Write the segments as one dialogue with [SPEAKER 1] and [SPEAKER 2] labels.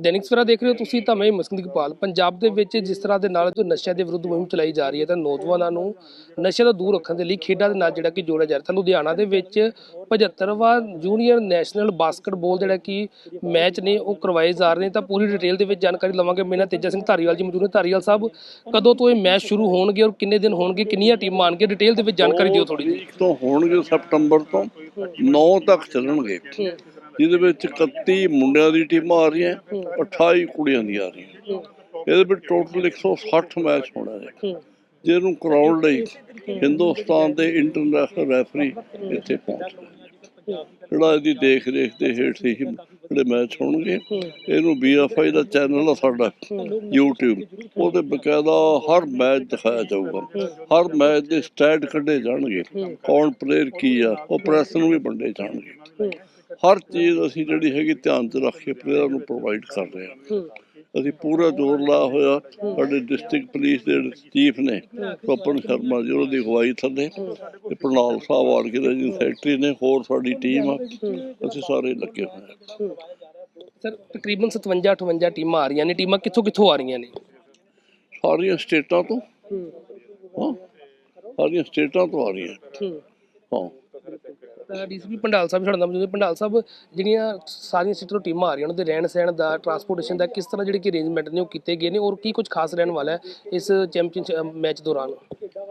[SPEAKER 1] ਦੈਨਿਕ ਸਵੇਰਾ ਦੇਖ ਰਹੇ ਹੋ ਤੁਸੀਂ ਤਾਂ ਮੈਂ ਮਸਕਿੰਦ ਇਕਬਾਲ ਪੰਜਾਬ ਦੇ ਵਿੱਚ ਜਿਸ ਤਰ੍ਹਾਂ ਦੇ ਨਾਲ ਜੋ ਨਸ਼ਿਆਂ ਦੇ ਵਿਰੁੱਧ ਮੁਹਿੰਮ ਚਲਾਈ ਜਾ ਰਹੀ ਹੈ ਤਾਂ ਨੌਜਵਾਨਾਂ ਨੂੰ ਨਸ਼ੇ ਤੋਂ ਦੂਰ ਰੱਖਣ ਦੇ ਲਈ ਖੇਡਾਂ ਦੇ ਨਾਲ ਜਿਹੜਾ ਕਿ ਜੋੜਿਆ ਜਾ ਰਿਹਾ। ਤਾਂ ਲੁਧਿਆਣਾ ਦੇ ਵਿੱਚ 75ਵਾਂ ਜੂਨੀਅਰ ਨੈਸ਼ਨਲ ਬਾਸਕਟਬਾਲ ਜਿਹੜਾ ਕਿ ਮੈਚ ਨੇ ਉਹ ਕਰਵਾਏ ਜਾ ਰਹੇ ਨੇ। ਤਾਂ ਪੂਰੀ ਡਿਟੇਲ ਦੇ ਵਿੱਚ ਜਾਣਕਾਰੀ ਲਵਾਂਗੇ। ਮੇਰੇ ਨਾਲ ਤੇਜਾ ਸਿੰਘ ਧਾਰੀਵਾਲ ਜੀ ਮੌਜੂਦ ਨੇ। ਧਾਰੀਵਾਲ ਸਾਹਿਬ ਕਦੋਂ ਤੋਂ ਇਹ ਮੈਚ ਸ਼ੁਰੂ ਹੋਣਗੇ ਔਰ ਕਿੰਨੇ ਦਿਨ ਹੋਣਗੇ? ਕਿੰਨੀਆਂ ਟੀਮਾਂ ਆਣਗੇ ਡਿਟੇਲ ਦੇ ਵਿੱਚ ਜਾਣਕਾਰੀ ਦਿਓ ਥੋੜੀ ਜਿਹੀ।
[SPEAKER 2] ਤੋਂ ਹੋਣਗੇ ਸਤੰਬਰ ਤੋਂ। 9 ਤੱਕ ਚੱਲਣਗੇ। ਜਿਹਦੇ ਵਿੱਚ 31 ਮੁੰਡਿਆਂ ਦੀ ਟੀਮਾਂ ਆ ਰਹੀਆਂ 28 ਕੁੜੀਆਂ ਦੀ ਆ ਰਹੀਆਂ। ਇਹਦੇ ਵਿੱਚ ਟੋਟਲ 160 ਮੈਚ ਹੋਣਾ ਹੈ। ਜਿਹਨੂੰ ਕਰਾਉਣ ਲਈ ਹਿੰਦੁਸਤਾਨ ਦੇ ਇੰਟਰਨੈਸ਼ਨਲ ਰੈਫਰੀ ਇੱਥੇ ਪਹੁੰਚ ਰਹੇ ਨੇ। ਜਿਹੜਾ ਇਹਦੀ ਦੇਖ ਰੇਖ ਦੇ ਹੇਠ ਹੀ ਜਿਹੜੇ ਮੈਚ ਹੋਣਗੇ ਇਹਨੂੰ ਬੀਐਫਆਈ ਦਾ ਚੈਨਲ ਆ ਸਾਡਾ YouTube ਉਹਦੇ ਬਕਾਇਦਾ ਹਰ ਮੈਚ ਦਿਖਾਇਆ ਜਾਊਗਾ। ਹਰ ਮੈਚ ਦੇ ਸਟੈਟ ਕੱਢੇ ਜਾਣਗੇ। ਕੌਣ ਪਲੇਅਰ ਕੀ ਆ ਉਹ ਪ੍ਰੈਸ ਨੂੰ ਵੀ ਵੰਡੇ ਜਾਣਗੇ। ਹਰ ਚੀਜ਼ ਅਸੀਂ ਜਿਹੜੀ ਹੈਗੀ ਧਿਆਨ 'ਚ ਰੱਖ ਕੇ ਪਲੇਅਰਾਂ ਨੂੰ ਪ੍ਰੋਵਾਈਡ ਕਰ ਰਹੇ ਹਾਂ। ਅਸੀਂ ਪੂਰਾ ਜ਼ੋਰ ਲਾ ਹੋਇਆ ਸਾਡੇ ਡਿਸਟ੍ਰਿਕਟ ਪੁਲਿਸ ਦੇ ਚੀਫ ਨੇ ਸਵਪਨ ਸ਼ਰਮਾ ਜੀ ਉਹਦੀ ਅਗਵਾਈ ਥੱਲੇ ਤੇ ਪ੍ਰਣਾਲ ਸਾਹਿਬ ਰਜਿੰਦਰ ਸੈਕਟਰੀ ਨੇ ਹੋਰ ਸਾਡੀ ਟੀਮ ਆ। ਅਸੀਂ ਸਾਰੇ ਲੱਗੇ ਹੋਏ ਹਾਂ।
[SPEAKER 1] ਸਰ ਤਕਰੀਬਨ 57 58 ਟੀਮਾਂ ਆ ਰਹੀਆਂ ਨੇ। ਟੀਮਾਂ ਕਿੱਥੋਂ ਕਿੱਥੋਂ ਆ ਰਹੀਆਂ ਨੇ?
[SPEAKER 2] ਸਾਰੀਆਂ ਸਟੇਟਾਂ ਤੋਂ। ਹਾਂ। ਸਾਰੀਆਂ ਸਟੇਟਾਂ ਤੋਂ ਆ ਰਹੀਆਂ। ਹਾਂ।
[SPEAKER 1] ਡੀਸੀਪੀ ਪੰਡਾਲ ਸਾਹਿਬ ਸਾਡੇ ਨਾਲ ਮੌਜੂਦ ਨੇ ਪੰਡਾਲ ਸਾਹਿਬ ਜਿਹੜੀਆਂ ਸਾਰੀਆਂ ਸਿੱਟਰ ਟੀਮਾਂ ਆ ਰਹੀਆਂ ਉਹਨਾਂ ਦੇ ਰਹਿਣ ਸਹਿਣ ਦਾ ਟਰਾਂਸਪੋਰਟੇਸ਼ਨ ਦਾ, ਕਿਸ ਤਰ੍ਹਾਂ ਜਿਹੜੇ ਕਿ ਅਰੇਂਜਮੈਂਟ ਨੇ ਉਹ ਕੀਤੇ ਗਏ ਨੇ ਔਰ ਕੀ ਕੁਝ ਖਾਸ ਰਹਿਣ ਵਾਲਾ ਹੈ ਇਸ ਚੈਂਪੀਅਨਸ਼ਿਪ ਮੈਚ ਦੌਰਾਨ?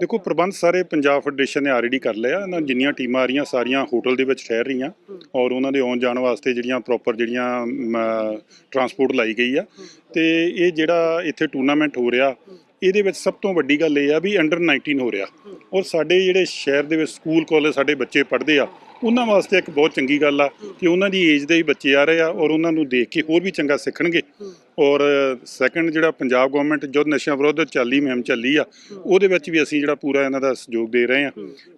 [SPEAKER 3] ਦੇਖੋ, ਪ੍ਰਬੰਧ ਸਾਰੇ ਪੰਜਾਬ ਫੈਡਰੇਸ਼ਨ ਨੇ ਆਲਰੇਡੀ ਕਰ ਲਿਆ ਇਹਨਾਂ ਜਿੰਨੀਆਂ ਟੀਮਾਂ ਆ ਰਹੀਆਂ, ਸਾਰੀਆਂ ਹੋਟਲ ਦੇ ਵਿੱਚ ਠਹਿਰ ਰਹੀਆਂ ਔਰ ਉਹਨਾਂ ਦੇ ਆਉਣ ਜਾਣ ਵਾਸਤੇ ਜਿਹੜੀਆਂ ਪ੍ਰੋਪਰ ਜਿਹੜੀਆਂ ਟਰਾਂਸਪੋਰਟ ਲਾਈ ਗਈ ਆ। ਤੇ ਇਹ ਜਿਹੜਾ ਇੱਥੇ ਟੂਰਨਾਮੈਂਟ ਹੋ ਰਿਹਾ, ਇਹਦੇ ਵਿੱਚ ਸਭ ਤੋਂ ਵੱਡੀ ਗੱਲ ਇਹ ਆ ਵੀ ਅੰਡਰ 19 ਹੋ ਰਿਹਾ। ਔਰ ਸਾਡੇ ਜਿਹੜੇ ਸ਼ਹਿਰ ਦੇ ਵਿੱਚ ਸਕੂਲ ਕਾਲਜ ਸਾਡੇ ਬੱਚੇ ਪੜ੍ਹਦੇ ਆ ਉਹਨਾਂ ਵਾਸਤੇ ਇੱਕ ਬਹੁਤ ਚੰਗੀ ਗੱਲ ਆ ਕਿ ਉਹਨਾਂ ਦੀ ਏਜ ਦੇ ਹੀ ਬੱਚੇ ਆ ਰਹੇ ਆ ਔਰ ਉਹਨਾਂ ਨੂੰ ਦੇਖ ਕੇ ਹੋਰ ਵੀ ਚੰਗਾ ਸਿੱਖਣਗੇ। ਔਰ ਸੈਕੰਡ ਜਿਹੜਾ ਪੰਜਾਬ ਗਵਰਨਮੈਂਟ ਜੋ ਨਸ਼ਿਆਂ ਵਿਰੁੱਧ ਚੱਲੀ, ਮੁਹਿੰਮ ਚੱਲੀ ਆ, ਉਹਦੇ ਵਿੱਚ ਵੀ ਅਸੀਂ ਜਿਹੜਾ ਪੂਰਾ ਇਹਨਾਂ ਦਾ ਸਹਿਯੋਗ ਦੇ ਰਹੇ ਆ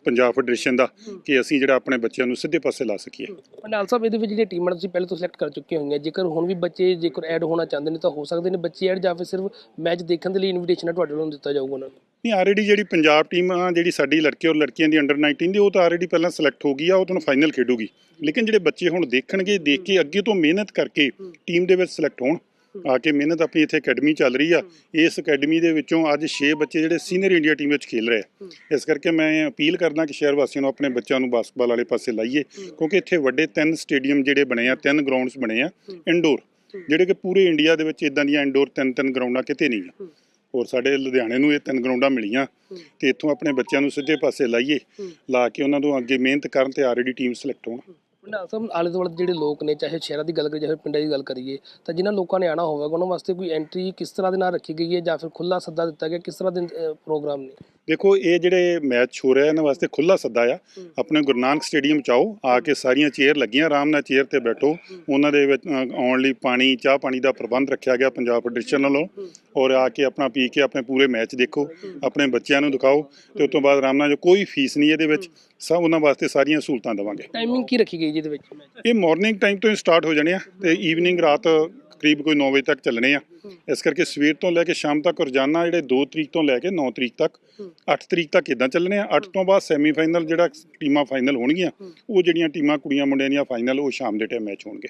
[SPEAKER 3] ਪੰਜਾਬ ਫੈਡਰੇਸ਼ਨ ਦਾ ਕਿ ਅਸੀਂ ਜਿਹੜਾ ਆਪਣੇ ਬੱਚਿਆਂ ਨੂੰ ਸਿੱਧੇ ਪਾਸੇ ਲਾ ਸਕੀਏ।
[SPEAKER 1] ਪੰਡਾਲ ਸਾਹਿਬ, ਇਹਦੇ ਵਿੱਚ ਜਿਹੜੀਆਂ ਟੀਮਾਂ ਤੁਸੀਂ ਪਹਿਲੇ ਤੋਂ ਸਿਲੈਕਟ ਕਰ ਚੁੱਕੇ ਹੋਈਆਂ, ਜੇਕਰ ਹੁਣ ਵੀ ਬੱਚੇ ਜੇਕਰ ਐਡ ਹੋਣਾ ਚਾਹੁੰਦੇ ਨੇ ਤਾਂ ਹੋ ਸਕਦੇ ਨੇ, ਬੱਚੇ ਐਡ ਜਾਂ ਫਿਰ ਸਿਰਫ ਮੈਚ ਦੇਖਣ ਦੇ ਲਈ ਇਨਵੀਟੇਸ਼ਨ ਤੁਹਾਡੇ ਵੱਲੋਂ ਦਿੱਤਾ ਜਾਊਗਾ ਉਹਨਾਂ ਨੂੰ?
[SPEAKER 3] ਨਹੀਂ ਆਲਰੇਡੀ ਜਿਹੜੀ ਪੰਜਾਬ ਟੀਮ ਆ, ਜਿਹੜੀ ਸਾਡੀ ਲੜਕੇ ਔਰ ਲੜਕੀਆਂ ਦੀ ਅੰਡਰ 19 ਦੀ, ਉਹ ਤਾਂ ਆਲਰੇਡੀ ਪਹਿਲਾਂ ਸਿਲੈਕਟ ਹੋ ਗਈ ਆ, ਉਹ ਤੁਹਾਨੂੰ ਫਾਈਨਲ ਖੇਡੂਗੀ। ਲੇਕਿਨ ਜਿਹੜੇ ਬੱਚੇ ਹੁਣ ਦੇਖਣਗੇ, ਦੇਖ ਕੇ ਅੱਗੇ ਤੋਂ ਮਿਹਨਤ ਕਰਕੇ ਟੀਮ ਦੇ ਵਿੱਚ ਸਿਲੈਕਟ ਹੋਣ, ਆ ਕੇ ਮਿਹਨਤ ਆਪਣੀ ਇੱਥੇ ਅਕੈਡਮੀ ਚੱਲ ਰਹੀ ਆ, ਇਸ ਅਕੈਡਮੀ ਦੇ ਵਿੱਚੋਂ ਅੱਜ 6 ਬੱਚੇ ਜਿਹੜੇ ਸੀਨੀਅਰ ਇੰਡੀਆ ਟੀਮ ਵਿੱਚ ਖੇਲ ਰਹੇ ਆ। ਇਸ ਕਰਕੇ ਮੈਂ ਅਪੀਲ ਕਰਦਾ ਕਿ ਸ਼ਹਿਰ ਵਾਸੀਆਂ ਨੂੰ ਆਪਣੇ ਬੱਚਿਆਂ ਨੂੰ ਬਾਸਕਟਬਾਲ ਵਾਲੇ ਪਾਸੇ ਲਾਈਏ, ਕਿਉਂਕਿ ਇੱਥੇ ਵੱਡੇ ਤਿੰਨ ਸਟੇਡੀਅਮ ਜਿਹੜੇ ਬਣੇ ਆ, ਤਿੰਨ ਗਰਾਊਂਡਸ ਬਣੇ ਆ ਇਨਡੋਰ ਜਿਹੜੇ ਕਿ ਪੂਰੇ ਇੰਡੀਆ ਦੇ ਵਿੱਚ ਇਦਾਂ ਦੀਆਂ ਇਨਡੋਰ ਤਿੰਨ ਤਿੰਨ ਗਰਾਊਂਡਾਂ ਕਿਤੇ ਨਹੀਂ ਆ। ਔਰ ਸਾਡੇ ਲੁਧਿਆਣੇ ਨੂੰ ਇਹ ਤਿੰਨ ਗਰਾਊਂਡਾਂ ਮਿਲੀਆਂ ਤੇ ਇੱਥੋਂ ਆਪਣੇ ਬੱਚਿਆਂ ਨੂੰ ਸਿੱਧੇ ਪਾਸੇ ਲਾਈਏ ਲਾ ਕੇ ਉਹਨਾਂ ਨੂੰ ਅੱਗੇ ਮਿਹਨਤ ਕਰਨ ਤੇ ਆਲਰੇਡੀ ਟੀਮ ਸਿਲੈਕਟ ਹੋਣ।
[SPEAKER 1] ਪੰਡਾਲ ਸਾਹਿਬ ਆਲੇ ਦੁਆਲੇ ਜਿਹੜੇ ਲੋਕ ਨੇ ਚਾਹੇ ਸ਼ਹਿਰਾਂ ਦੀ ਗੱਲ ਕਰੀਏ ਚਾਹੇ ਪਿੰਡਾਂ ਦੀ ਗੱਲ ਕਰੀਏ ਤਾਂ ਜਿਨ੍ਹਾਂ ਲੋਕਾਂ ਨੇ ਆਣਾ ਹੋਵੇਗਾ ਉਹਨਾਂ ਵਾਸਤੇ ਕੋਈ ਐਂਟਰੀ ਕਿਸ ਤਰ੍ਹਾਂ ਦੇ ਨਾਲ ਰੱਖੀ ਗਈ ਹੈ ਜਾਂ ਫਿਰ ਖੁੱਲਾ ਸੱਦਾ ਦਿੱਤਾ ਗਿਆ ਕਿਸ ਤਰ੍ਹਾਂ ਦੇ ਪ੍ਰੋਗਰਾਮ ਨੇ?
[SPEAKER 3] ਦੇਖੋ ਇਹ ਜਿਹੜੇ ਮੈਚ ਹੋ ਰਿਹਾ ਇਹਨਾਂ ਵਾਸਤੇ ਖੁੱਲਾ ਸੱਦਾ ਆ। ਆਪਣੇ ਗੁਰੂ ਨਾਨਕ ਸਟੇਡੀਅਮ ਚ ਆਓ ਆ ਕੇ ਸਾਰੀਆਂ ਚੇਅਰ ਲੱਗੀਆਂ ਆਰਾਮ ਨਾਲ ਚੇਅਰ ਤੇ ਬੈਠੋ। ਉਹਨਾਂ ਦੇ ਵਿੱਚ ਆਉਣ ਲਈ ਪਾਣੀ ਚਾਹ ਪਾਣੀ ਦਾ ਪ੍ਰਬੰਧ ਰੱਖਿਆ ਗਿਆ ਪੰਜਾਬ ਫੈਡਰੇਸ਼ਨ ਵੱਲੋਂ। ਔਰ ਆ ਕੇ ਆਪਣਾ ਪੀ ਕੇ ਆਪਣੇ ਪੂਰੇ ਮੈਚ ਦੇਖੋ ਆਪਣੇ ਬੱਚਿਆਂ ਨੂੰ ਦਿਖਾਓ ਤੇ ਉਸ ਤੋਂ ਬਾਅਦ ਆਰਾਮ ਨਾਲ ਜੋ ਕੋਈ ਫੀਸ ਨਹੀਂ ਇਹਦੇ ਵਿੱਚ ਸਭ ਉਹਨਾਂ ਵਾਸਤੇ ਸਾਰੀਆਂ ਸਹੂਲਤਾਂ ਦੇਵਾਂਗੇ।
[SPEAKER 1] ਟਾਈਮਿੰਗ ਕੀ ਰੱਖੀ ਗਈ ਜੀ ਇਹਦੇ ਵਿੱਚ?
[SPEAKER 3] ਇਹ ਮਾਰਨਿੰਗ ਟਾਈਮ ਤੋਂ ਹੀ ਸਟਾਰਟ ਹੋ ਜਾਣੇ ਆ ਤੇ ਈਵਨਿੰਗ ਰਾਤ ਕਰੀਬ ਕੋਈ 9 ਵਜੇ ਤੱਕ ਚੱਲਣੇ ਆ। ਇਸ ਕਰਕੇ ਸਵੇਰ ਤੋਂ ਲੈ ਕੇ ਸ਼ਾਮ ਤੱਕ ਰੋਜ਼ਾਨਾ ਜਿਹੜੇ 2 ਤਰੀਕ ਤੋਂ ਲੈ ਕੇ 9 ਤਰੀਕ ਤੱਕ 8 ਤਰੀਕ ਤੱਕ ਇਦਾਂ ਚੱਲਣੇ ਆ। 8 ਤੋਂ ਬਾਅਦ ਸੈਮੀਫਾਈਨਲ ਜਿਹੜਾ ਟੀਮਾਂ ਫਾਈਨਲ ਹੋਣਗੀਆਂ ਉਹ ਜਿਹੜੀਆਂ ਟੀਮਾਂ ਕੁੜੀਆਂ ਮੁੰਡਿਆਂ ਦੀਆਂ ਫਾਈਨਲ ਉਹ ਸ਼ਾਮ ਦੇ ਟਾਈਮ ਮੈਚ ਹੋਣਗੇ।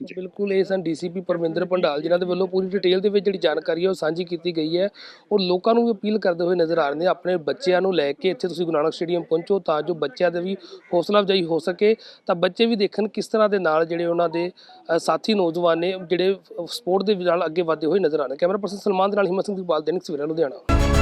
[SPEAKER 1] ਬਿਲਕੁਲ, ਇਹ ਸਨ ਡੀਸੀਪੀ ਪਰਮਿੰਦਰ ਪੰਡਾਲ ਜਿਨ੍ਹਾਂ ਦੇ ਵੱਲੋਂ ਪੂਰੀ ਡਿਟੇਲ ਦੇ ਵਿੱਚ ਜਿਹੜੀ ਜਾਣਕਾਰੀ ਹੈ ਉਹ ਸਾਂਝੀ ਕੀਤੀ ਗਈ ਹੈ। ਔਰ ਲੋਕਾਂ ਨੂੰ ਵੀ ਅਪੀਲ ਕਰਦੇ ਹੋਏ ਨਜ਼ਰ ਆ ਰਹੇ ਨੇ, ਆਪਣੇ ਬੱਚਿਆਂ ਨੂੰ ਲੈ ਕੇ ਇੱਥੇ ਤੁਸੀਂ ਗੁਰੂ ਨਾਨਕ ਸਟੇਡੀਅਮ ਪਹੁੰਚੋ ਤਾਂ ਜੋ ਬੱਚਿਆਂ ਦੇ ਵੀ ਹੌਸਲਾ ਅਫਜ਼ਾਈ ਹੋ ਸਕੇ। ਤਾਂ ਬੱਚੇ ਵੀ ਦੇਖਣ ਕਿਸ ਤਰ੍ਹਾਂ ਦੇ ਨਾਲ ਜਿਹੜੇ ਉਹਨਾਂ ਦੇ ਸਾਥੀ ਨੌਜਵਾਨ ਨੇ, ਜਿਹੜੇ ਸਪੋਰਟ ਦੇ ਨਾਲ ਅੱਗੇ ਵਧਦੇ ਹੋਏ ਨਜ਼ਰ ਆ ਰਹੇ ਕੈਮਰਾ ਪਰਸਨ ਸਲਮਾਨ ਦੇ ਨਾਲ ਹਿੰਮਤ ਸਿੰਘ ਦੀ ਬਾਲ, ਦੈਨਿਕ ਸਵੇਰਾ, ਲੁਧਿਆਣਾ।